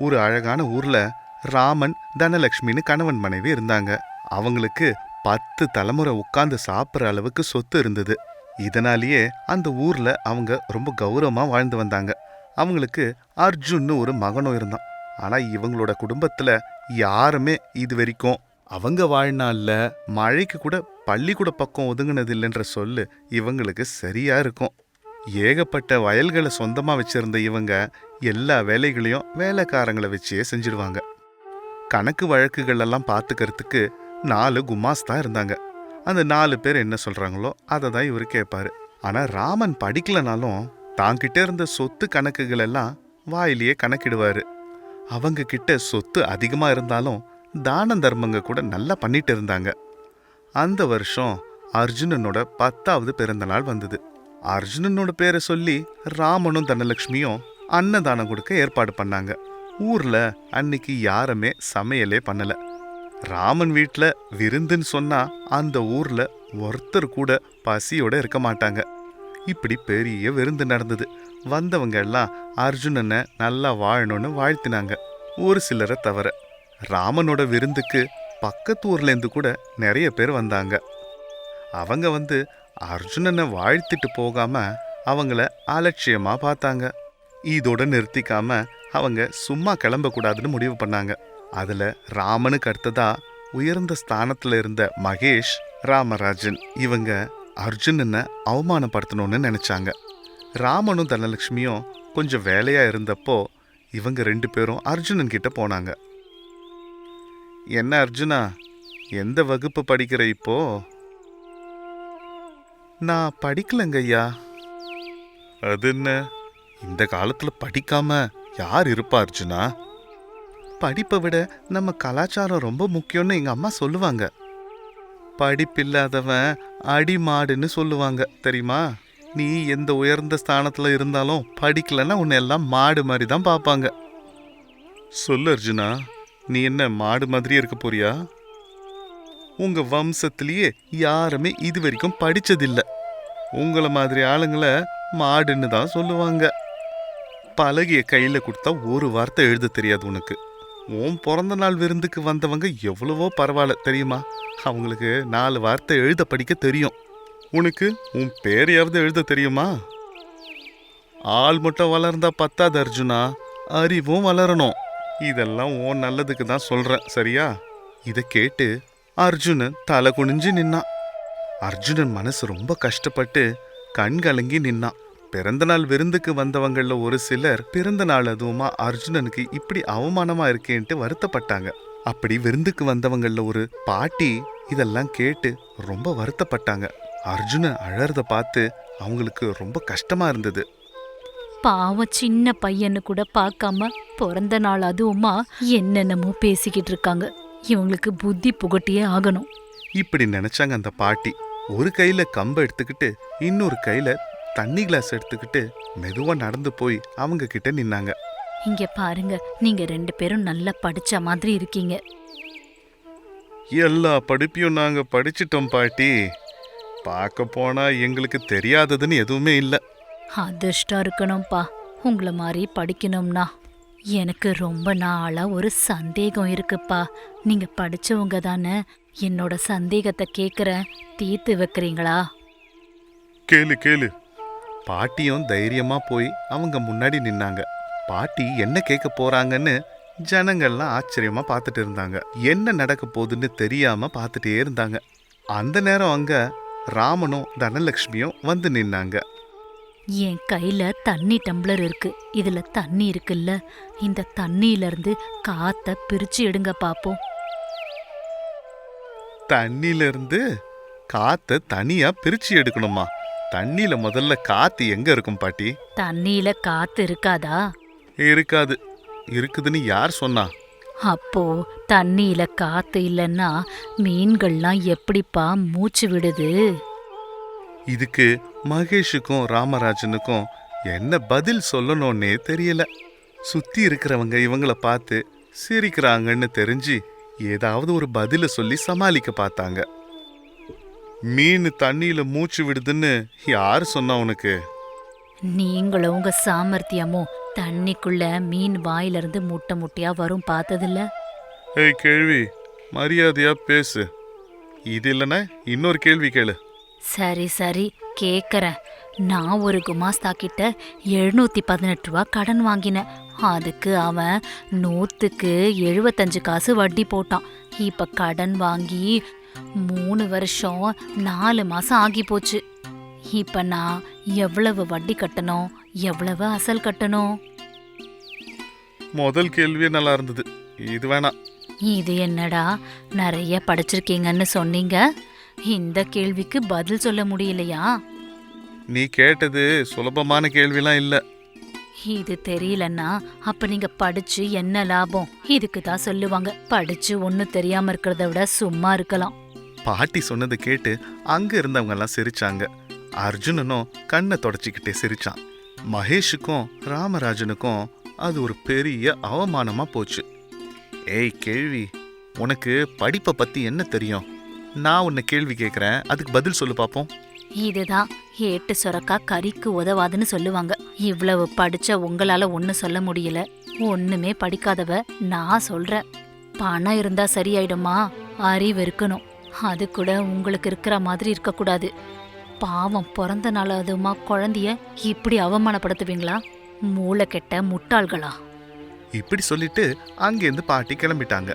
ஒரு அழகான ஊர்ல ராமன் தனலக்ஷ்மின்னு கணவன் மனைவி இருந்தாங்க. அவங்களுக்கு பத்து தலைமுறை உட்கார்ந்து சாப்பிட்ற அளவுக்கு சொத்து இருந்தது. இதனாலேயே அந்த ஊர்ல அவங்க ரொம்ப கௌரவமா வாழ்ந்து வந்தாங்க. அவங்களுக்கு அர்ஜுன்னு ஒரு மகனும் இருந்தான். ஆனா இவங்களோட குடும்பத்துல யாருமே இது வரைக்கும் அவங்க வாழ்நாள்ல மழைக்கு கூட பள்ளிக்கூட பக்கம் ஒதுங்கினது இல்லைன்ற சொல்லு இவங்களுக்கு சரியா இருக்கும். ஏகப்பட்ட வயல்களை சொந்தமா வச்சிருந்த இவங்க எல்லா வேலைகளையும் வேலைக்காரங்களை வச்சே செஞ்சிடுவாங்க கணக்கு வழக்குகள் எல்லாம் பார்த்துக்கிறதுக்கு நாலு குமாஸ் தான் இருந்தாங்க. அந்த நாலு பேர் என்ன சொல்றாங்களோ அதை தான் இவர் கேட்பாரு ஆனா ராமன் படிக்கலனாலும் தாங்கிட்ட இருந்த சொத்து கணக்குகள் எல்லாம் வாயிலேயே கணக்கிடுவாரு. அவங்க கிட்ட சொத்து அதிகமா இருந்தாலும் தான தர்மங்க கூட நல்லா பண்ணிட்டு இருந்தாங்க. அந்த வருஷம் அர்ஜுனனோட பத்தாவது பிறந்தநாள் வந்தது. அர்ஜுனனோட பேரை சொல்லி ராமனும் தனலட்சுமியும் அன்னதானம் கொடுக்க ஏற்பாடு பண்ணாங்க. ஊர்ல அன்னைக்கு யாருமே சமையலே பண்ணல. ராமன் வீட்டில் விருந்துன்னு சொன்னா அந்த ஊர்ல ஒருத்தர் கூட பசியோட இருக்க மாட்டாங்க. இப்படி பெரிய விருந்து நடந்தது. வந்தவங்க எல்லாம் அர்ஜுனனை நல்லா வாழணும்னு வாழ்த்தினாங்க. ஒரு சிலரை தவிர ராமனோட விருந்துக்கு பக்கத்து ஊர்லேருந்து கூட நிறைய பேர் வந்தாங்க. அவங்க வந்து அர்ஜுனனை வாழ்த்திட்டு போகாம அவங்கள அலட்சியமா பார்த்தாங்க. இதோட நிறுத்திக்காம அவங்க சும்மா கிளம்பக்கூடாதுன்னு முடிவு பண்ணாங்க. அதுல ராமனுக்கு அடுத்ததா உயர்ந்த ஸ்தானத்துல இருந்த மகேஷ் ராமராஜன் இவங்க அர்ஜுனனை அவமானப்படுத்தணும்னு நினைச்சாங்க. ராமனும் தனலட்சுமியும் கொஞ்சம் வேலையா இருந்தப்போ இவங்க ரெண்டு பேரும் அர்ஜுனன் கிட்ட போனாங்க. என்ன அர்ஜுனா எந்த வகுப்பு படிக்கிற இப்போ? நான் படிக்கலங்க ஐயா அது என்ன? இந்த காலத்துல படிக்காம யார் இருப்பா அர்ஜுனா? படிப்பை விட நம்ம கலாச்சாரம் ரொம்ப முக்கியம்னு எங்க அம்மா சொல்லுவாங்க. படிப்பில்லாதவன் அடிமாடுன்னு சொல்லுவாங்க தெரியுமா? நீ எந்த உயர்ந்த ஸ்தானத்துல இருந்தாலும் படிக்கலன்னா உன்னை எல்லாம் மாடு மாதிரி தான் பார்ப்பாங்க. சொல்லு அர்ஜுனா நீ என்ன மாடு மாதிரியே இருக்க போறியா? உங்க வம்சத்திலேயே யாருமே இது வரைக்கும் படிச்சதில்ல. உங்களை மாதிரி ஆளுங்களை மாடுன்னு தான் சொல்லுவாங்க. பலகைய கையில் கொடுத்தா ஒரு வார்த்தை எழுத தெரியாது உனக்கு. உன் பிறந்த நாள் விருந்துக்கு வந்தவங்க எவ்வளவோ பரவாயில்ல தெரியுமா? அவங்களுக்கு நாலு வார்த்தை எழுத படிக்க தெரியும். உனக்கு உன் பேரையாவது எழுத தெரியுமா? ஆள் மட்டும் வளர்ந்தா பத்தாது அர்ஜுனா. அறிவும் வளரணும். இதெல்லாம் உன் நல்லதுக்கு தான் சொல்கிறேன் சரியா? இதை கேட்டு அர்ஜுனன் தலை குனிஞ்சு நின்னான். அர்ஜுனன் மனசு ரொம்ப கஷ்டப்பட்டு கண் கலங்கி நின்னான். பிறந்தநாள் விருந்துக்கு வந்தவங்கள ஒரு சிலர் பிறந்த நாள் அதுவுமா அர்ஜுனனுக்கு இப்படி அவமானமா இருக்கேன்ட்டு வருத்தப்பட்டாங்க. அப்படி விருந்துக்கு வந்தவங்கள ஒரு பாட்டி இதெல்லாம் கேட்டு ரொம்ப வருத்தப்பட்டாங்க. அர்ஜுனன் அழறத பார்த்து அவங்களுக்கு ரொம்ப கஷ்டமா இருந்தது. பாவம் சின்ன பையனு கூட பார்க்காம பிறந்த நாள் அதுவுமா என்னென்னமோ பேசிக்கிட்டு இருக்காங்க. இவங்களுக்கு புத்தி புகட்டியே ஆகணும். இப்படி நினைச்சாங்க அந்த பாட்டி. ஒரு கையில கம்பை எடுத்துக்கிட்டு இன்னொரு கையில தண்ணி கிளாஸ் எடுத்துக்கிட்டு மெதுவா நடந்து போய் அவங்க கிட்ட நின்னாங்க. இங்க பாருங்க நீங்க ரெண்டு பேரும் நல்லா படிச்ச மாதிரி இருக்கீங்க. எல்லா படிப்பையும் நாங்க படிச்சிட்டோம் பாட்டி. பார்க்க போனா எங்களுக்கு தெரியாததுன்னு எதுவுமே இல்ல. அதிர்ஷ்டம் இருக்கணும்ப்பா உங்களை மாதிரி படிக்கணும்னா. எனக்கு ரொம்ப நாளா ஒரு சந்தேகம் இருக்குப்பா. நீங்க படிச்சவங்க தானே என்னோட சந்தேகத்தை கேக்குறேன் தீர்த்து வைக்கிறீங்களா? கேளு கேளு. பாட்டியும் தைரியமா போய் அவங்க முன்னாடி நின்னாங்க. பாட்டி என்ன கேட்க போறாங்கன்னு ஜனங்கள்லாம் ஆச்சரியமா பார்த்துட்டு இருந்தாங்க. என்ன நடக்க போகுதுன்னு தெரியாம பார்த்துட்டே இருந்தாங்க. அந்த நேரம் அங்க ராமனும் தனலட்சுமியும் வந்து நின்னாங்க. என் கையில தண்ணி டம்ளர் இருக்கு. இதுல தண்ணி இருக்குல்ல. இந்த தண்ணியில இருந்து காத்த பிரிச்சு எடுங்க பாப்போம். தண்ணில இருந்து காத்த தனியா பிரிச்சு எடுக்கணுமா? தண்ணியில முதல்ல காத்து எங்க இருக்கும் பாட்டி? தண்ணியில காத்து இருக்காதா? இருக்காது. இருக்குதுன்னு யார் சொன்னா? அப்போ தண்ணியில காத்து இல்லைன்னா மீன்கள்லாம் எப்படிப்பா மூச்சு விடுது? இதுக்கு மகேஷுக்கும் ராமராஜனுக்கும் என்ன பதில் சொல்லணும்னே தெரியல. சுத்தி இருக்கிறவங்க இவங்கள பார்த்து சிரிக்கிறாங்கன்னு தெரிஞ்சு ஏதாவது ஒரு பதில சொல்லி சமாளிக்க பார்த்தாங்க. மீன் தண்ணியில மூச்சு விடுதுன்னு யார் சொன்னா உனக்கு? நீங்களும் உங்க சாமர்த்தியமும் தண்ணிக்குள்ள மீன் வாயிலிருந்து முட்டை முட்டையா வரும் பார்த்ததில்ல? ஏய் கேள்வி மரியாதையா பேசு. இது இல்லைன்னா இன்னொரு கேள்வி கேளு. சரி சரி. கேக்குறேன். நான் ஒரு குமாஸ்தா கிட்ட எழுநூத்தி பதினெட்டு ரூபா கடன் வாங்கினேன். அதுக்கு அவன் நூத்துக்கு எழுபத்தஞ்சு காசு வட்டி போட்டான். இப்ப கடன் வாங்கி மூணு வருஷம் நாலு மாசம் ஆகி போச்சு. இப்ப நான் எவ்வளவு வட்டி கட்டணும்? எவ்வளவு அசல் கட்டணும்? முதல் கேள்வியே நல்லா இருந்தது. இது வேணாம். இது என்னடா? நிறைய படிச்சிருக்கீங்கன்னு சொன்னீங்க. இந்த கேள்விக்கு பதில் சொல்ல முடியலையா? நீ கேட்டது சுலபமான கேள்விலாம் இல்லை. இது தெரியலன்னா அப்ப நீங்க படிச்சு என்ன லாபம்? இதுக்கு தான் சொல்லுவாங்க. படிச்சு ஒன்னும் தெரியாம இருக்கிறத விட சும்மா இருக்கலாம். பாட்டி சொன்னதை கேட்டு அங்க இருந்தவங்க எல்லாம் சிரிச்சாங்க. அர்ஜுனனும் கண்ணை தொடச்சிக்கிட்டே சிரிச்சான். மகேஷுக்கும் ராமராஜனுக்கும் அது ஒரு பெரிய அவமானமா போச்சு. ஏய் கேள்வி உனக்கு படிப்பை பத்தி என்ன தெரியும்? நான் உன்னை கேள்வி கேட்குறேன் அதுக்கு பதில் சொல்லு பாப்போம். இதுதான் ஏட்டு சுரக்கா கறிக்கு உதவாதுன்னு சொல்லுவாங்க. இவ்வளவு படிச்ச உங்களால ஒண்ணு சொல்ல முடியல. ஒண்ணுமே படிக்காதவ நான் சொல்றேன். பணம் இருந்தா சரியாயிடுமா? அறிவு இருக்கணும். அது கூட உங்களுக்கு இருக்கிற மாதிரி இருக்கக்கூடாது. பாவம் பிறந்த நாள் அதுமா குழந்தைய இப்படி அவமானப்படுத்துவீங்களா? மூளை கெட்ட முட்டாள்களா? இப்படி சொல்லிட்டு அங்கேருந்து பாட்டி கிளம்பிட்டாங்க.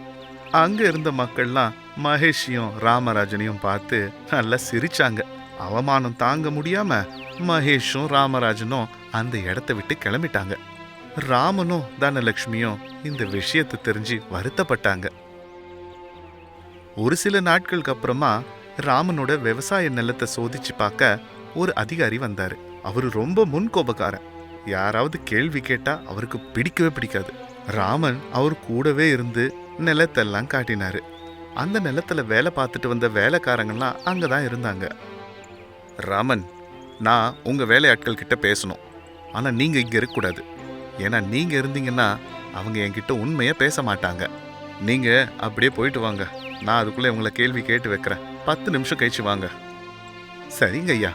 அங்க இருந்த மக்கள்லாம் மகேஷையும் ராமராஜனையும் பார்த்து நல்லா சிரிச்சாங்க. அவமானம் தாங்க முடியாம மகேஷும் ராமராஜனும் அந்த இடத்த விட்டு கிளம்பிட்டாங்க. ராமனும் தனலட்சுமியும் இந்த விஷயத்தை தெரிஞ்சு வருத்தப்பட்டாங்க. ஒரு சில நாட்களுக்கு அப்புறமா ராமனோட விவசாய நிலத்தை சோதிச்சு பார்க்க ஒரு அதிகாரி வந்தாரு. அவரு ரொம்ப முன்கோபக்காரன். யாராவது கேள்வி கேட்டா அவருக்கு பிடிக்கவே பிடிக்காது. ராமன் அவர் கூடவே இருந்து நிலத்தெல்லாம் காட்டினாரு. அந்த நிலத்துல வேலை பார்த்துட்டு வந்த வேலைக்காரங்கெல்லாம் அங்கதான் இருந்தாங்க. ராமன் நான் உங்கள் வேலையாட்கள் கிட்ட பேசணும். ஆனால் நீங்கள் இங்கே இருக்கக்கூடாது. ஏன்னா நீங்கள் இருந்தீங்கன்னா அவங்க என்கிட்ட உண்மையை பேச மாட்டாங்க. நீங்கள் அப்படியே போயிட்டு வாங்க. நான் அதுக்குள்ளே உங்களை கேள்வி கேட்டு வைக்கிறேன். பத்து நிமிஷம் கழிச்சு வாங்க. சரிங்க ஐயா.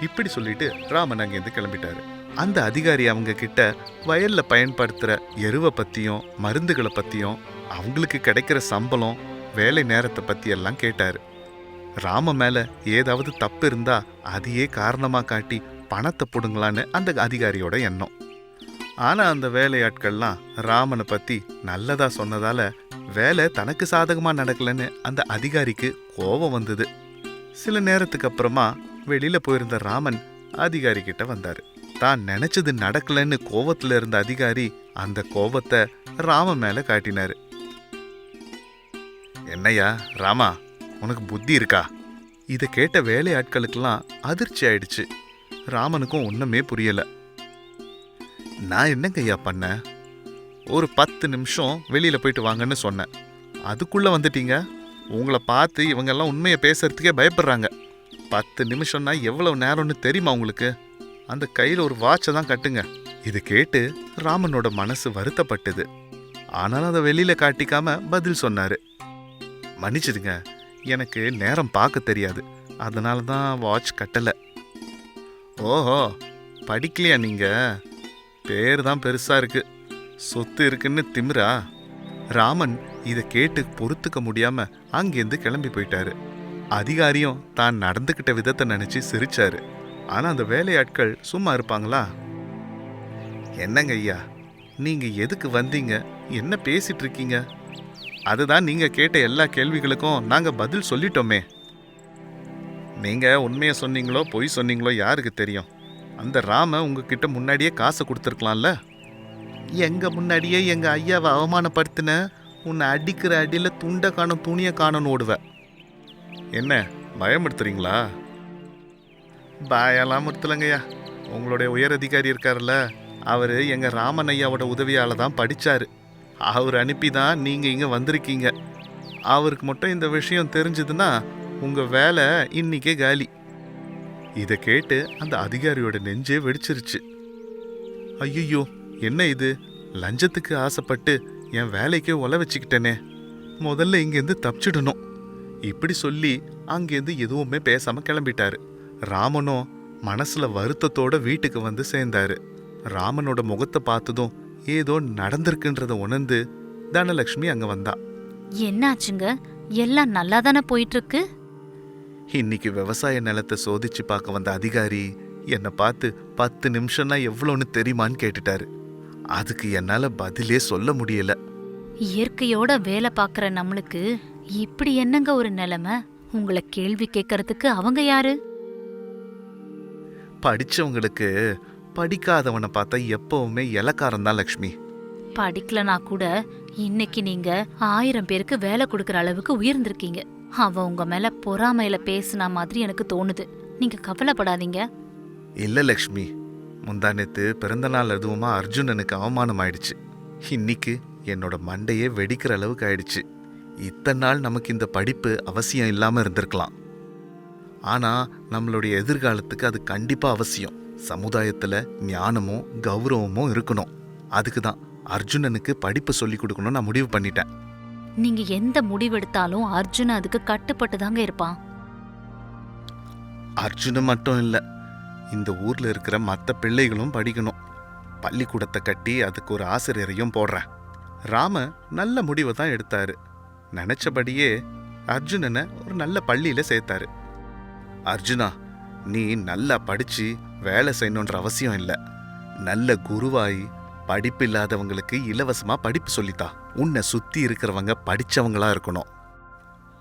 இப்படி சொல்லிட்டு ராமன் அங்கேருந்து கிளம்பிட்டாரு. அந்த அதிகாரி அவங்க கிட்ட வயல்ல பயன்படுத்துகிற எருவை பற்றியும் மருந்துகளை பற்றியும் அவங்களுக்கு கிடைக்கிற சம்பளம் வேலை நேரத்தை பற்றியெல்லாம் கேட்டார். ராம மேல ஏதாவது தப்பு இருந்தா அதையே காரணமா காட்டி பணத்தை பிடுங்களான்னு அந்த அதிகாரியோட எண்ணம். ஆனா அந்த வேலையாட்கள்லாம் ராமனை பத்தி நல்லதா சொன்னதால வேலை தனக்கு சாதகமா நடக்கலன்னு அந்த அதிகாரிக்கு கோபம் வந்தது. சில நேரத்துக்கு அப்புறமா வெளியில போயிருந்த ராமன் அதிகாரி கிட்ட வந்தாரு. தான் நினைச்சது நடக்கலன்னு கோவத்துல இருந்த அதிகாரி அந்த கோபத்தை ராம மேல காட்டினாரு. என்னய்யா ராமா உனக்கு புத்தி இருக்கா? இதை கேட்ட வேலையாட்களுக்கெல்லாம் அதிர்ச்சி ஆயிடுச்சு. ராமனுக்கும் ஒன்றுமே புரியல. நான் என்னங்க ஐயா பண்ணேன் ஒரு பத்து நிமிஷம் வெளியில் போயிட்டு வாங்கன்னு சொன்னேன். அதுக்குள்ளே வந்துட்டீங்க? உங்களை பார்த்து இவங்கெல்லாம் உண்மையை பேசுறதுக்கே பயப்படுறாங்க. பத்து நிமிஷம்னா எவ்வளவு நேரம்னு தெரியுமா உங்களுக்கு? அந்த கையில் ஒரு வாட்சை தான் கட்டுங்க. இது கேட்டு ராமனோட மனசு வருத்தப்பட்டது. ஆனாலும் அதை வெளியில் காட்டிக்காம பதில் சொன்னார். மன்னிச்சிடுங்க. எனக்கு நேரம் பார்க்க தெரியாது. அதனால தான் வாட்ச் கட்டலை. ஓஹோ படிக்கலையா நீங்கள் பேர் தான் பெருசாக இருக்குது சொத்து இருக்குன்னு திமிரா? ராமன் இதை கேட்டு பொறுத்துக்க முடியாமல் அங்கேருந்து கிளம்பி போயிட்டாரு. அதிகாரியும் தான் நடந்துக்கிட்ட விதத்தை நினச்சி சிரிச்சாரு. ஆனால் அந்த வேலையாட்கள் சும்மா இருப்பாங்களா? என்னங்க ஐயா நீங்கள் எதுக்கு வந்தீங்க? என்ன பேசிட்டு இருக்கீங்க? அதுதான் நீங்கள் கேட்ட எல்லா கேள்விகளுக்கும் நாங்கள் பதில் சொல்லிட்டோமே. நீங்கள் உண்மையை சொன்னீங்களோ பொய் சொன்னீங்களோ யாருக்கு தெரியும்? அந்த ராம உங்ககிட்ட முன்னாடியே காசை கொடுத்துருக்கலாம்ல? எங்கள் முன்னாடியே எங்கள் ஐயாவை அவமானப்படுத்தின உன்னை அடிக்கிற அடியில் துண்டை காணும் துணியை காணும்னு ஓடுவேன் என்ன பயமுறுத்துறீங்களா? பயெல்லாம் முறுத்தலங்கய்யா. உங்களுடைய உயர் அதிகாரி இருக்கார்ல அவர் எங்கள் ராமன் ஐயாவோட உதவியால் தான் படித்தார் அவர் அனுப்பி தான் நீங்கள் இங்கே வந்திருக்கீங்க. அவருக்கு மட்டும் இந்த விஷயம் தெரிஞ்சதுன்னா உங்கள் வேலை இன்னைக்கே காலி. இதை கேட்டு அந்த அதிகாரியோட நெஞ்சே வெடிச்சிருச்சு. ஐயோ என்ன இது? லஞ்சத்துக்கு ஆசைப்பட்டு என் வேலைக்கே ஒலை வச்சுக்கிட்டேனே. முதல்ல இங்கேருந்து தப்பிச்சிடணும். இப்படி சொல்லி அங்கேருந்து எதுவுமே பேசாமல் கிளம்பிட்டாரு. ராமனும் மனசில் வருத்தத்தோட வீட்டுக்கு வந்து சேர்ந்தாரு. ராமனோட முகத்தை பார்த்ததும் ஏதோ நடந்திருக்குன்றத உணர்ந்து தனலட்சுமி அங்க வந்தா. என்னாச்சுங்க? எல்லாம் நல்லா தானே போயிட்டு இருக்கு இன்னைக்கு விவசாய நிலத்தை சோதிச்சு பார்க்க வந்த அதிகாரி என்னை பார்த்து பத்து நிமிஷம்னா எவ்வளோன்னு தெரியுமான்னு கேட்டுட்டாரு. அதுக்கு என்னால பதிலே சொல்ல முடியல. இயற்கையோட வேலை பார்க்குற நம்மளுக்கு இப்படி என்னங்க ஒரு நிலைமை? உங்களை கேள்வி கேட்கறதுக்கு அவங்க யாரு? படிச்சவங்களுக்கு படிக்காதவனை பார்த்தா எப்பவுமே இலக்காரம் தான் லக்ஷ்மி. படிக்கலனா கூட இன்னைக்கு நீங்க ஆயிரம் பேருக்கு வேலை கொடுக்கற அளவுக்கு உயர்ந்திருக்கீங்க. அவ உங்க மேல பொறாமையில பேசுன மாதிரி எனக்கு தோணுது. நீங்க கவலைப்படாதீங்க. இல்ல லக்ஷ்மி. முந்தானத்து பிறந்த நாள் அதுவுமா அர்ஜுனனுக்கு அவமானம் ஆயிடுச்சு. இன்னைக்கு என்னோட மண்டையே வெடிக்கிற அளவுக்கு ஆயிடுச்சு. இத்தனை நாள் நமக்கு இந்த படிப்பு அவசியம் இல்லாம இருந்திருக்கலாம். ஆனா நம்மளுடைய எதிர்காலத்துக்கு அது கண்டிப்பா அவசியம். சமுதாயத்துல ஞானமும் கௌரவமும் இருக்கணும். அதுக்கு தான் அர்ஜுனனுக்கு படிப்பு சொல்லி கொடுக்கணும்னு நான் முடிவு பண்ணிட்டேன். நீங்க எந்த முடிவெடுத்தாலும் அர்ஜுன் அதுக்கு கட்டுப்பட்டு தாங்க இருப்பான். அர்ஜுனன் மட்டும் இல்ல இந்த ஊர்ல இருக்கிற மற்ற பிள்ளைகளும் படிக்கணும். பள்ளிக்கூடத்தை கட்டி அதுக்கு ஒரு ஆசிரியரையும் போடுறேன். ராம நல்ல முடிவை தான் எடுத்தாரு. நினைச்சபடியே அர்ஜுனனை ஒரு நல்ல பள்ளியில சேர்த்தாரு. அர்ஜுனா நீ நல்லா படிச்சு வேலை செய்யணுன்ற அவசியம் இல்லை. நல்ல குருவாயி படிப்பு இல்லாதவங்களுக்கு இலவசமா படிப்பு சொல்லித்தா. உன்னை சுத்தி இருக்கிறவங்க படிச்சவங்களா இருக்கணும்.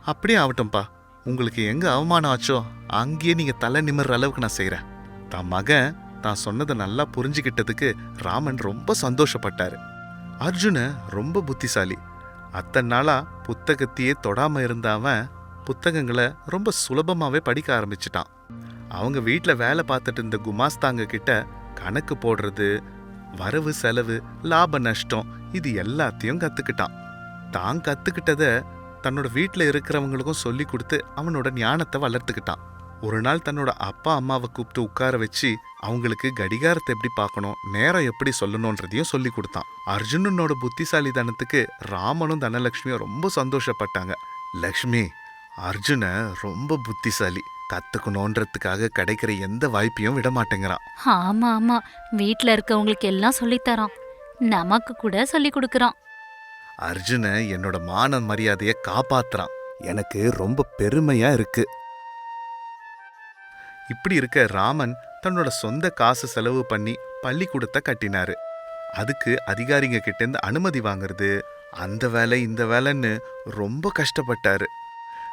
அப்படியே ஆகட்டும்பா. உங்களுக்கு எங்க அவமானம் ஆச்சோ? அங்கேயே நீங்க தலை நிமிர்ற அளவுக்கு நான் செய்கிறேன் தான் மகன் தான் சொன்னதை நல்லா புரிஞ்சுக்கிட்டதுக்கு ராமன் ரொம்ப சந்தோஷப்பட்டாரு. அர்ஜுன ரொம்ப புத்திசாலி. அத்தனை நாளா புத்தகத்தையே தொடாம இருந்தவன் புத்தகங்களை ரொம்ப சுலபமாவே படிக்க ஆரம்பிச்சிட்டான். அவங்க வீட்ல வேலை பார்த்துட்டு இருந்த குமாஸ்தாங்க கிட்ட கணக்கு போடுறது வரவு செலவு லாப நஷ்டம் இது எல்லாத்தையும் கத்துக்கிட்டான். தான் கத்துக்கிட்டத தன்னோட வீட்டில் இருக்கிறவங்களுக்கும் சொல்லி கொடுத்து அவனோட ஞானத்தை வளர்த்துக்கிட்டான். ஒரு நாள் தன்னோட அப்பா அம்மாவை கூப்பிட்டு உட்கார வச்சு அவங்களுக்கு கடிகாரத்தை எப்படி பார்க்கணும் நேரம் எப்படி சொல்லணுன்றதையும் சொல்லி கொடுத்தான். அர்ஜுனனோட புத்திசாலித்தனத்துக்கு ராமனும் தனலட்சுமியும் ரொம்ப சந்தோஷப்பட்டாங்க. லக்ஷ்மி அர்ஜுன ரொம்ப புத்திசாலி. கத்துக்கணுன்றதுக்காக கிடைக்கிற எந்த வாய்ப்பையும் விட மாட்டேங்கிறான். ஆமா ஆமா. வீட்ல இருக்கவங்களுக்கு எல்லாம் சொல்லித்தரான். நமக்கு கூட சொல்லி கொடுக்கறான். அர்ஜுன என்னோட மான மரியாதையை காப்பாத்துறான். எனக்கு ரொம்ப பெருமையா இருக்கு. இப்படி இருக்க ராமன் தன்னோட சொந்த காசு செலவு பண்ணி பள்ளிக்கூடத்தை கட்டினாரு. அதுக்கு அதிகாரிங்க கிட்ட இருந்து அனுமதி வாங்குறது அந்த வேலை இந்த வேலைன்னு ரொம்ப கஷ்டப்பட்டாரு.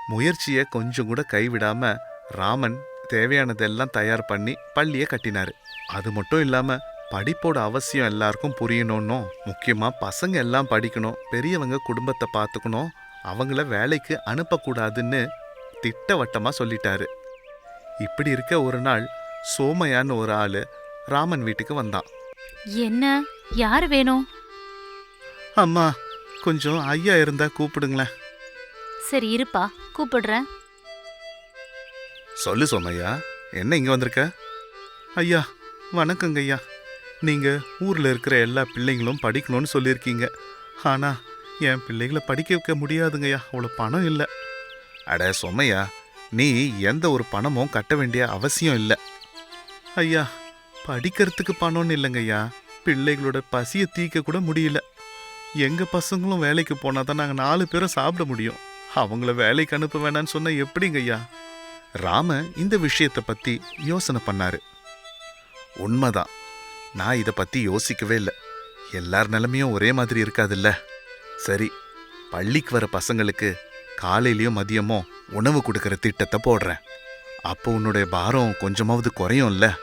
முயற்சியை கொஞ்சம் கூட கைவிடாம ராமன் தேவையானதெல்லாம் தயார் பண்ணி பள்ளியை கட்டினாரு. அது மட்டும் இல்லாம படிப்போட அவசியம் எல்லாருக்கும் புரியணும்னும் முக்கியமா பசங்க எல்லாம் படிக்கணும் பெரியவங்க குடும்பத்தை பார்த்துக்கணும் அவங்கள வேலைக்கு அனுப்பக்கூடாதுன்னு திட்டவட்டமா சொல்லிட்டாரு. இப்படி இருக்க ஒரு நாள் சோமையான்னு ஒரு ஆளு ராமன் வீட்டுக்கு வந்தான். என்ன? யார் வேணும்? அம்மா கொஞ்சம் ஐயா இருந்தா கூப்பிடுங்களேன். சரி இருப்பா. கூப்பிடுறேன். சொல்லு சோமையா என்ன இங்க வந்திருக்க? ஐயா வணக்கங்க ஐயா. நீங்க ஊர்ல இருக்கிற எல்லா பிள்ளைங்களும் படிக்கணும்னு சொல்லியிருக்கீங்க. ஆனா என் பிள்ளைகளை படிக்க வைக்க முடியாதுங்கய்யா அவ்வளோ பணம் இல்லை. அட சோமையா நீ எந்த ஒரு பணமும் கட்ட வேண்டிய அவசியம் இல்லை. ஐயா படிக்கிறதுக்கு பணம்னு இல்லைங்கய்யா பிள்ளைகளோட பசியை தீக்க கூட முடியல. எங்கள் பசங்களும் வேலைக்கு போனால் தான் நாங்கள் நாலு பேரும் சாப்பிட முடியும். அவங்கள வேலைக்கு அனுப்ப வேணான்னு சொன்ன எப்படிங்க ஐயா? ராம இந்த விஷயத்தை பத்தி யோசனை பண்ணாரு. உண்மைதான். நான் இதை பத்தி யோசிக்கவே இல்லை. எல்லார் நிலமையும் ஒரே மாதிரி இருக்காதுல்ல. சரி பள்ளிக்கு வர பசங்களுக்கு காலையிலயும் மதியமோ உணவு கொடுக்கற திட்டத்தை போடுறேன். அப்போ உன்னுடைய பாரம் கொஞ்சமாவது குறையும்ல.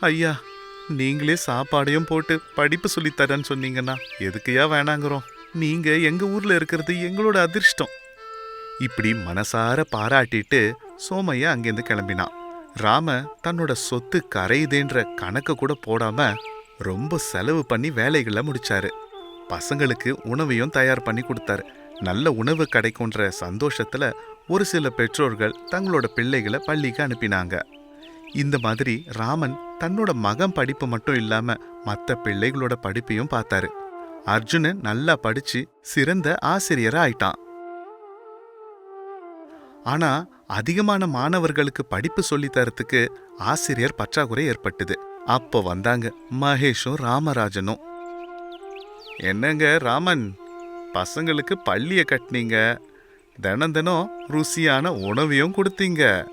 ஐயா நீங்களே சாப்பாடையும் போட்டு படிப்பு சொல்லித்தரேன்னு சொன்னீங்கன்னா எதுக்கையா வேணாங்கிறோம். நீங்க எங்க ஊர்ல இருக்கிறது எங்களோட அதிர்ஷ்டம். இப்படி மனசார பாராட்டிட்டு சோமையா அங்கேருந்து கிளம்பினான் ராம தன்னோட சொத்து கரையுதேன்ற கணக்க கூட போடாம ரொம்ப செலவு பண்ணி வேலைகளை முடிச்சாரு. பசங்களுக்கு உணவையும் தயார் பண்ணி கொடுத்தாரு. நல்ல உணவு கிடைக்குன்ற சந்தோஷத்துல ஒரு சில பெற்றோர்கள் தங்களோட பிள்ளைகளை பள்ளிக்கு அனுப்பினாங்க. இந்த மாதிரி ராமன் தன்னோட மகன் படிப்பு மட்டும் இல்லாம மத்த பிள்ளைகளோட படிப்பையும் பார்த்தாரு. அர்ஜுனன் நல்லா படிச்சு சிறந்த ஆசிரியரா ஆயிட்டான். ஆனா அதிகமான மாணவர்களுக்கு படிப்பு சொல்லித் தரத்துக்கு ஆசிரியர் பற்றாக்குறை ஏற்பட்டது. அப்போ வந்தாங்க மகேஷும் ராமராஜனும். என்னங்க ராமன் பசங்களுக்கு பள்ளியை கட்டினீங்க. தினம் தினம் ருசியான உணவையும் கொடுத்தீங்க.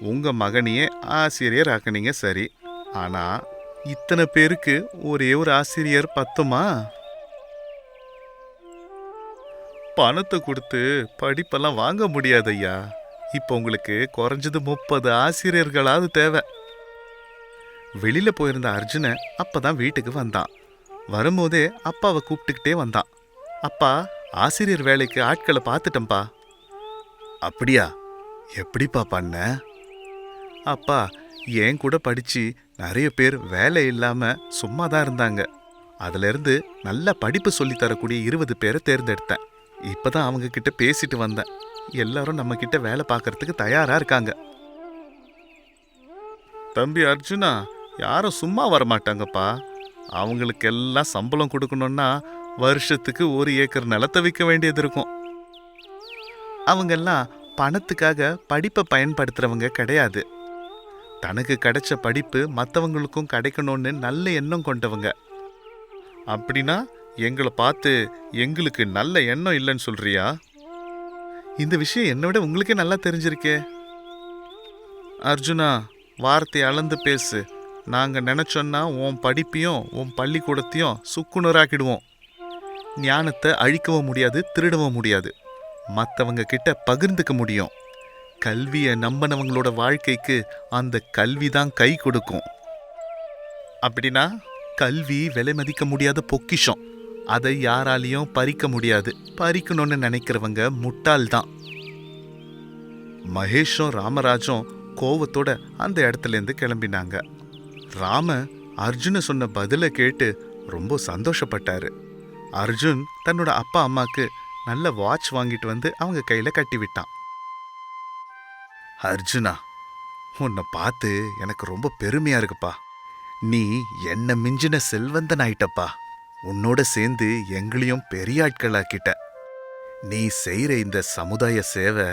உங்க மகனையே ஆசிரியர் ஆக்குனீங்க சரி. ஆனா இத்தனை பேருக்கு ஒரே ஒரு ஆசிரியர் பத்துமா? பணத்தை கொடுத்து படிப்பெல்லாம் வாங்க முடியாது ஐயா இப்போ உங்களுக்கு குறைஞ்சது முப்பது ஆசிரியர்களாவது தேவை. வெளியில் போயிருந்த அர்ஜுன் அப்போ தான் வீட்டுக்கு வந்தான். வரும்போதே அப்பாவை கூப்பிட்டுக்கிட்டே வந்தான். அப்பா ஆசிரியர் வேலைக்கு ஆட்களை பார்த்துட்டேன்பா. அப்படியா? எப்படிப்பா பண்ண? அப்பா என் கூட படித்து நிறைய பேர் வேலை இல்லாமல் சும்மா தான் இருந்தாங்க அதிலிருந்து நல்ல படிப்பு சொல்லித் தரக்கூடிய இருபது பேரை தேர்ந்தெடுத்தேன். இப்பதான் அவங்க கிட்ட பேசிட்டு வந்தேன். எல்லாரும் நம்ம கிட்ட வேலை பார்க்கறதுக்கு தயாரா இருக்காங்க. தம்பி அர்ஜுனா யாரும் சும்மா வரமாட்டாங்கப்பா. அவங்களுக்கு எல்லாம் சம்பளம் கொடுக்கணும்னா வருஷத்துக்கு ஒரு ஏக்கர் நிலத்தை விற்க வேண்டியது இருக்கும். அவங்கெல்லாம் பணத்துக்காக படிப்பை பயன்படுத்துறவங்க கிடையாது. தனக்கு கிடைச்ச படிப்பு மற்றவங்களுக்கும் கிடைக்கணும்னு நல்ல எண்ணம் கொண்டவங்க. அப்படின்னா எங்களை பார்த்து எங்களுக்கு நல்ல எண்ணம் இல்லைன்னு சொல்றியா? இந்த விஷயம் என்னை விட உங்களுக்கே நல்லா தெரிஞ்சிருக்கே. அர்ஜுனா வார்த்தை அளந்து பேசு. நாங்கள் நினச்சோன்னா உன் படிப்பையும் உன் பள்ளிக்கூடத்தையும் சுக்குநூறாக்கிடுவோம் ஞானத்தை அழிக்கவும் முடியாது திருடவும் முடியாது. மற்றவங்க கிட்ட பகிர்ந்துக்க முடியும். கல்வியை நம்பினவங்களோட வாழ்க்கைக்கு அந்த கல்வி தான் கை கொடுக்கும். அப்படின்னா கல்வி விலை மதிக்க முடியாத பொக்கிஷம். அதை யாராலையும் பறிக்க முடியாது. பறிக்கணும்னு நினைக்கிறவங்க முட்டாள்தான். மகேஷும் ராமராஜும் கோவத்தோட அந்த இடத்துலேருந்து கிளம்பினாங்க. ராம அர்ஜுன சொன்ன பதிலை கேட்டு ரொம்ப சந்தோஷப்பட்டாரு. அர்ஜுன் தன்னோட அப்பா அம்மாக்கு நல்ல வாட்ச் வாங்கிட்டு வந்து அவங்க கையில கட்டி விட்டான். அர்ஜுனா உன்னை பார்த்து எனக்கு ரொம்ப பெருமையா இருக்குப்பா. நீ என்ன மிஞ்சின செல்வந்தன் ஆயிட்டப்பா உன்னோட சேர்ந்து எங்களையும் பெரிய ஆட்களாக்கிட்ட. நீ செய்கிற இந்த சமுதாய சேவை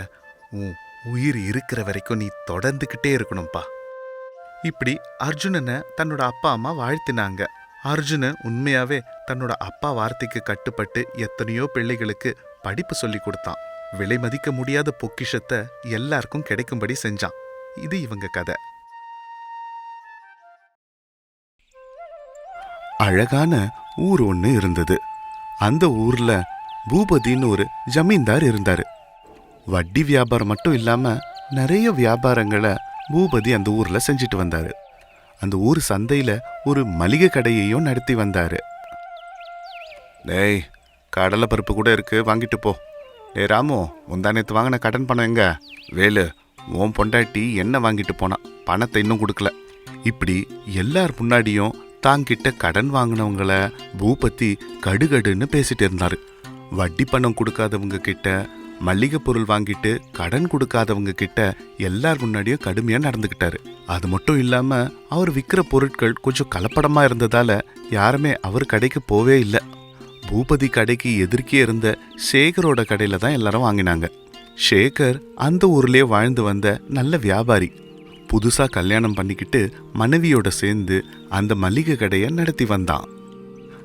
உன் உயிர் இருக்கிற வரைக்கும் நீ தொடர்ந்துகிட்டே இருக்கணும்ப்பா இப்படி அர்ஜுனனை தன்னோட அப்பா அம்மா வாழ்த்தினாங்க. அர்ஜுன உண்மையாவே தன்னோட அப்பா வார்த்தைக்கு கட்டுப்பட்டு எத்தனையோ பிள்ளைகளுக்கு படிப்பு சொல்லி கொடுத்தான். விலை மதிக்க முடியாத பொக்கிஷத்தை எல்லாருக்கும் கிடைக்கும்படி செஞ்சான். இது இவங்க கதை. அழகான ஊர் ஒன்று இருந்தது. அந்த ஊர்ல பூபதின்னு ஒரு ஜமீன்தார் இருந்தார். வட்டி வியாபாரம் மட்டும் இல்லாமல் நிறைய வியாபாரங்களை பூபதி அந்த ஊரில் செஞ்சுட்டு வந்தார். அந்த ஊர் சந்தையில் ஒரு மளிகை கடையையும் நடத்தி வந்தார். டேய் கடலை பருப்பு கூட இருக்கு வாங்கிட்டு போ. டே ராமு முந்தானத்து வாங்கின கடன் பணம் எங்க? வேலு உன் பொண்டாட்டி என்ன வாங்கிட்டு போனான் பணத்தை இன்னும் கொடுக்கல. இப்படி எல்லார் முன்னாடியும் தாங்கிட்ட கடன் வாங்கினவங்கள பூபதி கடுகடுன்னு பேசிட்டு இருந்தாரு. வட்டி பணம் கொடுக்காதவங்க கிட்ட மல்லிகை பொருள் வாங்கிட்டு கடன் கொடுக்காதவங்க கிட்ட எல்லார் முன்னாடியும் கடுமையா நடந்துக்கிட்டாரு அது மட்டும் இல்லாம அவர் விற்கிற பொருட்கள் கொஞ்சம் கலப்படமா இருந்ததால யாருமே அவர் கடைக்கு போவே இல்லை. பூபதி கடைக்கு எதிர்க்கே இருந்த சேகரோட கடையில தான் எல்லாரும் வாங்கினாங்க. சேகர் அந்த ஊர்லயே வாழ்ந்து வந்த நல்ல வியாபாரி. புதுசாக கல்யாணம் பண்ணிக்கிட்டு மனைவியோட சேர்ந்து அந்த மளிகை கடையை நடத்தி வந்தான்.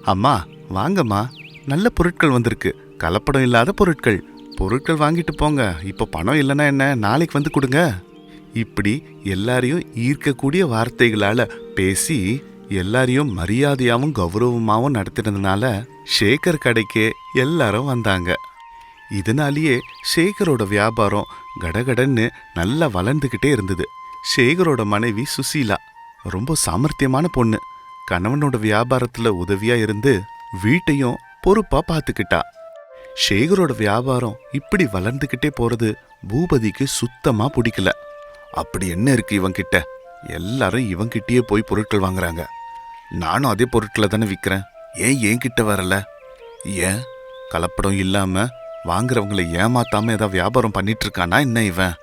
அம்மா வாங்கம்மா. நல்ல பொருட்கள் வந்திருக்கு. கலப்படம் இல்லாத பொருட்கள். பொருட்கள் வாங்கிட்டு போங்க. இப்போ பணம் இல்லைன்னா என்ன? நாளைக்கு வந்து கொடுங்க. இப்படி எல்லாரையும் ஈர்க்கக்கூடிய வார்த்தைகளால் பேசி எல்லாரையும் மரியாதையாகவும் கௌரவமாகவும் நடத்தினதுனால ஷேகர் கடைக்கே எல்லாரும் வந்தாங்க. இதனாலேயே ஷேகரோட வியாபாரம் கடகடன்னு நல்லா வளர்ந்துக்கிட்டே இருந்தது. ஷேகரோட மனைவி சுசீலா. ரொம்ப சாமர்த்தியமான பொண்ணு. கணவனோட வியாபாரத்துல உதவியா இருந்து வீட்டையும் பொறுப்பா பார்த்துக்கிட்டா ஷேகரோட வியாபாரம் இப்படி வளர்ந்துக்கிட்டே போறது பூபதிக்கு சுத்தமா பிடிக்கல. அப்படி என்ன இருக்கு இவங்கிட்ட? எல்லாரும் இவங்கிட்டயே போய் பொருட்கள் வாங்குறாங்க. நானும் அதே பொருட்களை தானே விற்கிறேன் ஏன் என்கிட்ட வரல? ஏன்? கலப்படம் இல்லாம வாங்குறவங்களை ஏமாத்தாம ஏதாவது வியாபாரம் பண்ணிட்டு இருக்கானா என்ன இவன்?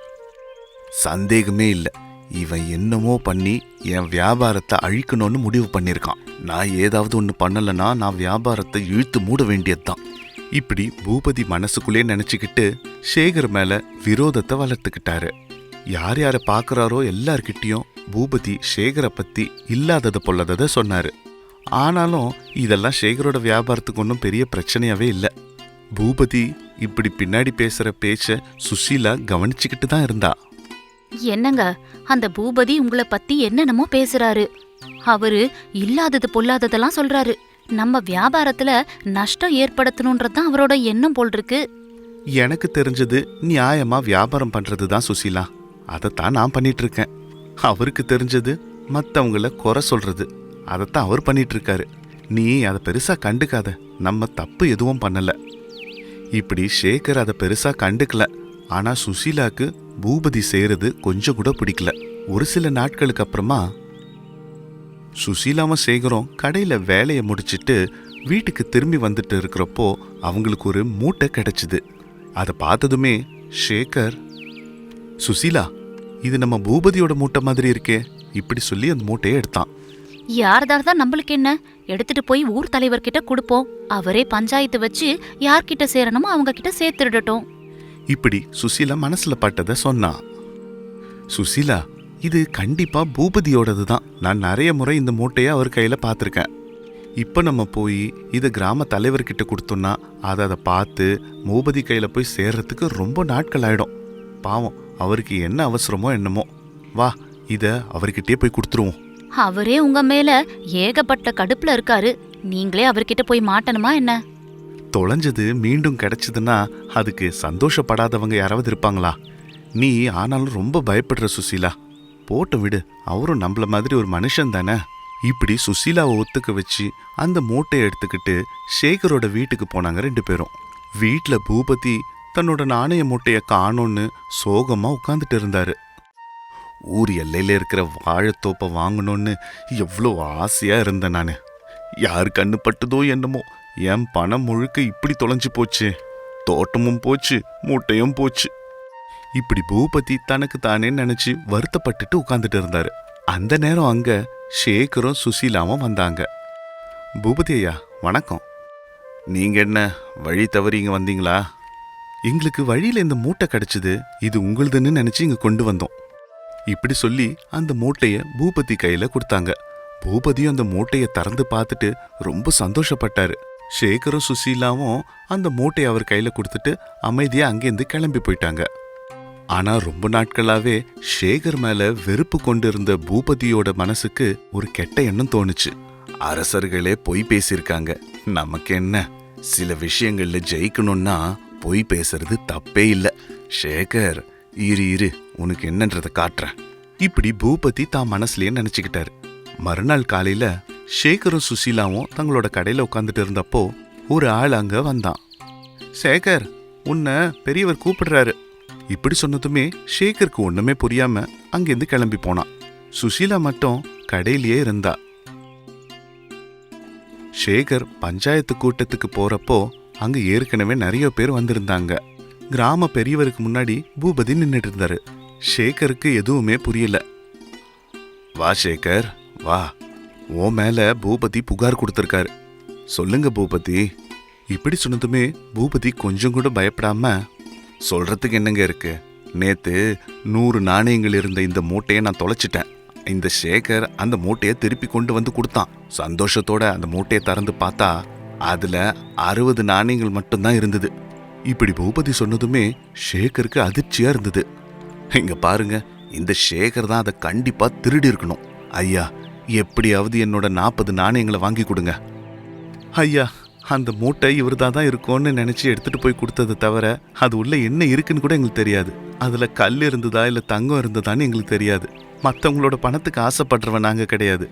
சந்தேகமே இல்லை. இவன் என்னமோ பண்ணி என் வியாபாரத்தை அழிக்கணும்னு முடிவு பண்ணியிருக்கான். நான் ஏதாவது ஒன்று பண்ணலைன்னா நான் வியாபாரத்தை இழுத்து மூட வேண்டியதுதான். இப்படி பூபதி மனசுக்குள்ளே நினச்சிக்கிட்டு சேகர் மேலே விரோதத்தை வளர்த்துக்கிட்டாரு. யார் யாரை பார்க்குறாரோ எல்லார்கிட்டேயும் பூபதி சேகரை பற்றி இல்லாதது பொல்லாததை சொன்னார். ஆனாலும் இதெல்லாம் சேகரோட வியாபாரத்துக்கு ஒன்றும் பெரிய பிரச்சனையாகவே இல்லை. பூபதி இப்படி பின்னாடி பேசுகிற பேச்சை சுஷீலா கவனிச்சுக்கிட்டு தான் இருந்தாள் என்னங்க அந்த பூபதி உங்களை பத்தி என்னென்னமோ பேசுறாரு. அவரு இல்லாதது பொல்லாததெல்லாம் சொல்றாரு. நம்ம வியாபாரத்துல நஷ்டம் ஏற்படுத்தணுன்றதுதான் அவரோட எண்ணம் போல் இருக்கு எனக்கு தெரிஞ்சது நியாயமா வியாபாரம் பண்றது தான் சுசீலா. அதைத்தான் நான் பண்ணிட்டு இருக்கேன் அவருக்கு தெரிஞ்சது மத்தவங்கள குறை சொல்றது. அதைத்தான் அவர் பண்ணிட்டு இருக்காரு நீ அதை பெருசா கண்டுக்காத. நம்ம தப்பு எதுவும் பண்ணல. இப்படி ஷேகர் அதை பெருசா கண்டுக்கல. ஆனா சுசீலாக்கு பூபதி செய்யறது கொஞ்சம் கூட பிடிக்கல. ஒரு சில நாட்களுக்கு அப்புறமா சுசீலாவும் சேகரும் கடையில் வேலையை முடிச்சிட்டு வீட்டுக்கு திரும்பி வந்துட்டு இருக்கிறப்போ அவங்களுக்கு ஒரு மூட்டை கிடைச்சிது. அதை பார்த்ததுமே ஷேகர் சுசீலா இது நம்ம பூபதியோட மூட்டை மாதிரி இருக்கே. இப்படி சொல்லி அந்த மூட்டையை எடுத்தான். யார்தார் தான் நம்மளுக்கு என்ன? எடுத்துட்டு போய் ஊர் தலைவர்கிட்ட கொடுப்போம். அவரே பஞ்சாயத்து வச்சு யார்கிட்ட சேரணுமோ அவங்க கிட்ட சேர்த்துடட்டும் இப்படி சுசீலா மனசுல பட்டதை சொன்னா. சுசீலா இது கண்டிப்பா பூபதியோடது தான் நான் நிறைய முறை இந்த மூட்டையை அவர் கையில பார்த்துருக்கேன். இப்போ நம்ம போய் இதை கிராம தலைவர்கிட்ட கொடுத்தோம்னா அதை அதை பார்த்து பூபதி கையில போய் சேர்றதுக்கு ரொம்ப நாட்கள் ஆயிடும். பாவம் அவருக்கு என்ன அவசரமோ என்னமோ. வா இதை அவர்கிட்டயே போய் கொடுத்துருவோம். அவரே உங்க மேல ஏகப்பட்ட கடுப்புல இருக்காரு. நீங்களே அவர்கிட்ட போய் மாட்டணுமா என்ன? தொலைஞ்சது மீண்டும் கிடைச்சதுன்னா அதுக்கு சந்தோஷப்படாதவங்க யாராவது இருப்பாங்களா? நீ ஆனாலும் ரொம்ப பயப்படுற சுசீலா. போட்டு விடு. அவரும் நம்மள மாதிரி ஒரு மனுஷன் தானே. இப்படி சுசீலாவை ஒத்துக்க வச்சு அந்த மூட்டையை எடுத்துக்கிட்டு சேகரோட வீட்டுக்கு போனாங்க ரெண்டு பேரும். வீட்டில் பூபதி தன்னோட நாணய மூட்டையை காணோன்னு சோகமாக உட்காந்துட்டு இருந்தாரு. ஊர் எல்லையில் இருக்கிற வாழைத்தோப்பை வாங்கணும்னு எவ்வளோ ஆசையாக இருந்தேன் நான். யார் கண்ணு பட்டுதோ என்னமோ என் பணம் முழுக்க இப்படி தொலைஞ்சு போச்சு. தோட்டமும் போச்சு மூட்டையும் போச்சு. இப்படி பூபதி தனக்கு தானே நினைச்சு வருத்தப்பட்டுட்டு உட்காந்துட்டு இருந்தாரு. அந்த நேரம் அங்க ஷேகரும் சுசீலாவும் வந்தாங்க. பூபதி ஐயா வணக்கம். நீங்க என்ன வழி தவறி இங்க வந்தீங்களா? எங்களுக்கு வழியில இந்த மூட்டை கிடைச்சது இது உங்களுதுன்னு நினைச்சு இங்க கொண்டு வந்தோம். இப்படி சொல்லி அந்த மூட்டைய பூபதி கையில கொடுத்தாங்க. பூபதியும் அந்த மூட்டையை திறந்து பார்த்துட்டு ரொம்ப சந்தோஷப்பட்டாரு. சேகரும் சுசீலாவும் அந்த மூட்டையை அவர் கையில கொடுத்துட்டு அமைதியா அங்கேருந்து கிளம்பி போயிட்டாங்க. ஆனா ரொம்ப நாட்களாவே சேகர் மேல வெறுப்பு கொண்டிருந்த பூபதியோட மனசுக்கு ஒரு கெட்ட எண்ணம் தோணுச்சு. அரசர்களே பொய் பேசியிருக்காங்க. நமக்கு என்ன? சில விஷயங்கள்ல ஜெயிக்கணும்னா பொய் பேசுறது தப்பே இல்ல. சேகர் இரு இரு உனக்கு என்னன்றதை காட்டுறேன். இப்படி பூபதி தான் மனசுலயே நினச்சிக்கிட்டாரு. மறுநாள் காலையில சேகரும் சுசீலாவும் தங்களோட கடையில் உட்காந்துட்டு இருந்தப்போ ஒரு ஆள் அங்கே வந்தான். சேகர் உன்னை பெரியவர் கூப்பிடுறாரு. இப்படி சொன்னதுமே ஷேகருக்கு ஒன்றுமே புரியாம அங்கேருந்து கிளம்பி போனான். சுசீலா மட்டும் கடையிலேயே இருந்தா. ஷேகர் பஞ்சாயத்து கூட்டத்துக்கு போறப்போ அங்க ஏற்கனவே நிறைய பேர் வந்திருந்தாங்க. கிராம பெரியவருக்கு முன்னாடி பூபதி நின்றுட்டு இருந்தாரு. ஷேகருக்கு எதுவுமே புரியல. வா ஷேகர் வா. உன் மேல பூபதி புகார் கொடுத்திருக்காரு. சொல்லுங்க பூபதி. இப்படி சொன்னதுமே பூபதி கொஞ்சம் கூட பயப்படாம சொல்றதுக்கு என்னங்க இருக்கு? நேத்து நூறு நாணயங்கள் இருந்த இந்த மூட்டையை நான் தொலைச்சிட்டேன். இந்த சேகர் அந்த மூட்டையை திருப்பி கொண்டு வந்து கொடுத்தான். சந்தோஷத்தோட அந்த மூட்டையை திறந்து பார்த்தா அதுல அறுபது நாணயங்கள் மட்டும்தான் இருந்தது. இப்படி பூபதி சொன்னதுமே ஷேகருக்கு அதிர்ச்சியா இருந்தது. இங்க பாருங்க இந்த சேகர் தான் அதை கண்டிப்பா திருடி இருக்கணும். ஐயா எப்படியாவது என்னோட நாற்பது நாணயங்களை வாங்கி கொடுங்க. ஐயா அந்த மூட்டை இவர்தான் தான் இருக்கும்னு நினச்சி எடுத்துகிட்டு போய் கொடுத்ததை தவிர அது உள்ளே என்ன இருக்குன்னு கூட எங்களுக்கு தெரியாது. அதில் கல் இருந்ததா இல்லை தங்கம் இருந்ததான்னு எங்களுக்கு தெரியாது. மற்றவங்களோட பணத்துக்கு ஆசைப்படுறவன் நாங்கள் கிடையாது.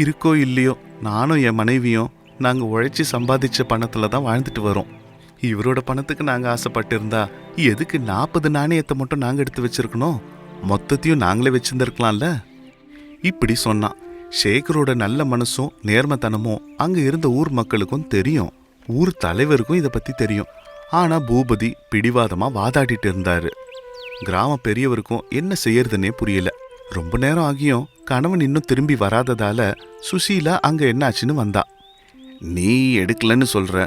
இருக்கோ இல்லையோ நானும் என் மனைவியும் நாங்கள் உழைச்சி சம்பாதிச்ச பணத்தில் தான் வாழ்ந்துட்டு வரோம். இவரோட பணத்துக்கு நாங்கள் ஆசைப்பட்டு இருந்தா எதுக்கு நாற்பது நாணயத்தை மட்டும் நாங்கள் எடுத்து வச்சிருக்கணும்? மொத்தத்தையும் நாங்களே வச்சுருந்துருக்கலாம்ல? இப்படி சொன்னான். ஷேகரோட நல்ல மனசும் நேர்மத்தனமும் அங்க இருந்த ஊர் மக்களுக்கும் தெரியும். ஊர் தலைவருக்கும் இதை பத்தி தெரியும். ஆனா பூபதி பிடிவாதமா வாதாடிட்டு இருந்தாரு. கிராம பெரியவருக்கும் என்ன செய்யறதுன்னே புரியல. ரொம்ப நேரம் ஆகியும் கணவன் இன்னும் திரும்பி வராததால சுசீலா அங்க என்னாச்சுன்னு வந்தா. நீ எடுக்கலன்னு சொல்ற.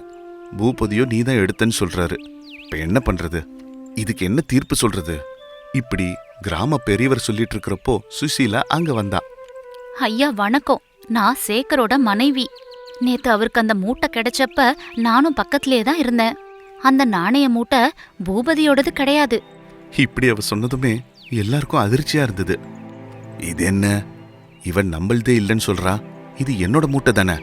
பூபதியோ நீ தான் எடுத்தன்னு சொல்றாரு. இப்ப என்ன பண்றது? இதுக்கு என்ன தீர்ப்பு சொல்றது? இப்படி கிராம பெரியவர் சொல்லிட்டு இருக்கிறப்போ சுசீலா அங்க வந்தா. ஐயா வணக்கம். நான் சேகரோட மனைவி. நேத்து அவருக்கு அந்த மூட்டை கிடைச்சப்ப நானும் பக்கத்திலே தான் இருந்தேன். அந்த நாணய மூட்டை பூபதியோடது கிடையாது. இப்படி அவ சொன்னதுமே எல்லாருக்கும் அதிர்ச்சியா இருந்தது. இது என்ன? இவன் நம்மள்தே இல்லைன்னு சொல்றா? இது என்னோட மூட்டை தானே?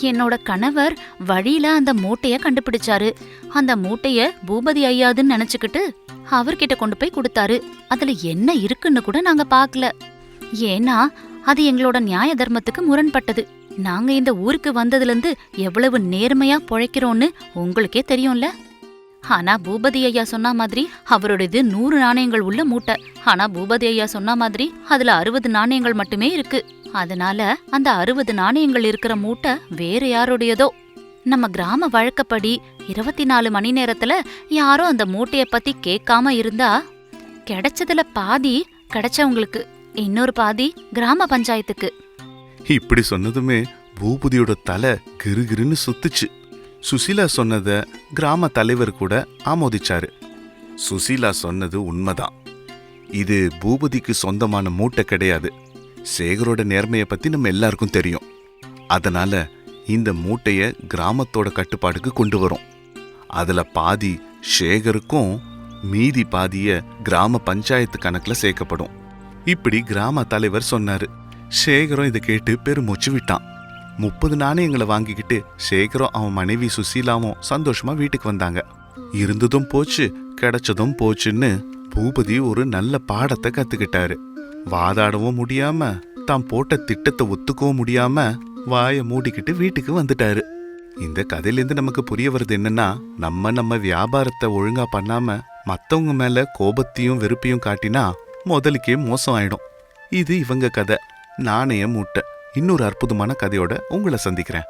என்னோட கணவர் வழியில அந்த மூட்டைய கண்டுபிடிச்சாரு. அந்த மூட்டைய பூபதி ஐயாதுன்னு நினைச்சுக்கிட்டு அவர்கிட்ட கொண்டு போய் கொடுத்தாரு. அதுல என்ன இருக்குன்னு கூட நாங்க பார்க்கல. ஏன்னா அது எங்களோட நியாய தர்மத்துக்கு முரண்பட்டது. நாங்க இந்த ஊருக்கு வந்ததுலேருந்து எவ்வளவு நேர்மையா பொழைக்கிறோம்னு உங்களுக்கே தெரியும்ல? ஆனா பூபதி ஐயா சொன்ன மாதிரி அவரோடது நூறு நாணயங்கள் உள்ள மூட்டை. ஆனா பூபதி ஐயா சொன்ன மாதிரி அதுல அறுபது நாணயங்கள் மட்டுமே இருக்கு. அதனால அந்த அறுபது நாணயங்கள் இருக்கிற மூட்டை வேற யாருடையதோ? நம்ம கிராம வழக்கப்படி இருபத்தி நாலு மணி நேரத்துல யாரும் அந்த மூட்டைய பத்தி கேட்காம இருந்தா கிடைச்சதுல பாதி கிடைச்சவங்களுக்கு. இன்னொரு பாதி கிராம பஞ்சாயத்துக்கு. இப்படி சொன்னதுமே பூபதியோட தலை கிருகிருன்னு சுத்துச்சு. சுசீலா சொன்னத கிராம தலைவர் கூட ஆமோதிச்சாரு. சுசீலா சொன்னது உண்மைதான். இது பூபதிக்கு சொந்தமான மூட்டை கிடையாது. சேகரோட நேர்மையை பத்தி நம்ம எல்லாருக்கும் தெரியும். அதனால இந்த மூட்டைய கிராமத்தோட கட்டுப்பாடுக்கு கொண்டு வரும். அதுல பாதி சேகருக்கும் மீதி பாதிய கிராம பஞ்சாயத்து கணக்குல சேர்க்கப்படும். இப்படி கிராம தலைவர் சொன்னாரு. சேகரம் இதை கேட்டு பெருமூச்சு விட்டான். முப்பது நாணயங்களை வாங்கிக்கிட்டு சேகரம் அவன் மனைவி சுசீலாவும் சந்தோஷமா வீட்டுக்கு வந்தாங்க. இருந்ததும் போச்சு கிடைச்சதும் போச்சுன்னு பூபதி ஒரு நல்ல பாடத்தை கத்துக்கிட்டாரு. வாதாடவும் முடியாம தான் போட்ட திட்டத்தை ஒத்துக்கவும் முடியாம வாயை மூடிக்கிட்டு வீட்டுக்கு வந்துட்டாரு. இந்த கதையிலேருந்து நமக்கு புரிய வருது என்னன்னா நம்ம நம்ம வியாபாரத்தை ஒழுங்கா பண்ணாம மத்தவங்க மேல கோபத்தையும் வெறுப்பையும் காட்டினா முதலுக்கே மோசம் ஆயிடும் இது இவங்க கதை. நாணய மூட்டை. இன்னொரு அற்புதமான கதையோட உங்களை சந்திக்கிறேன்.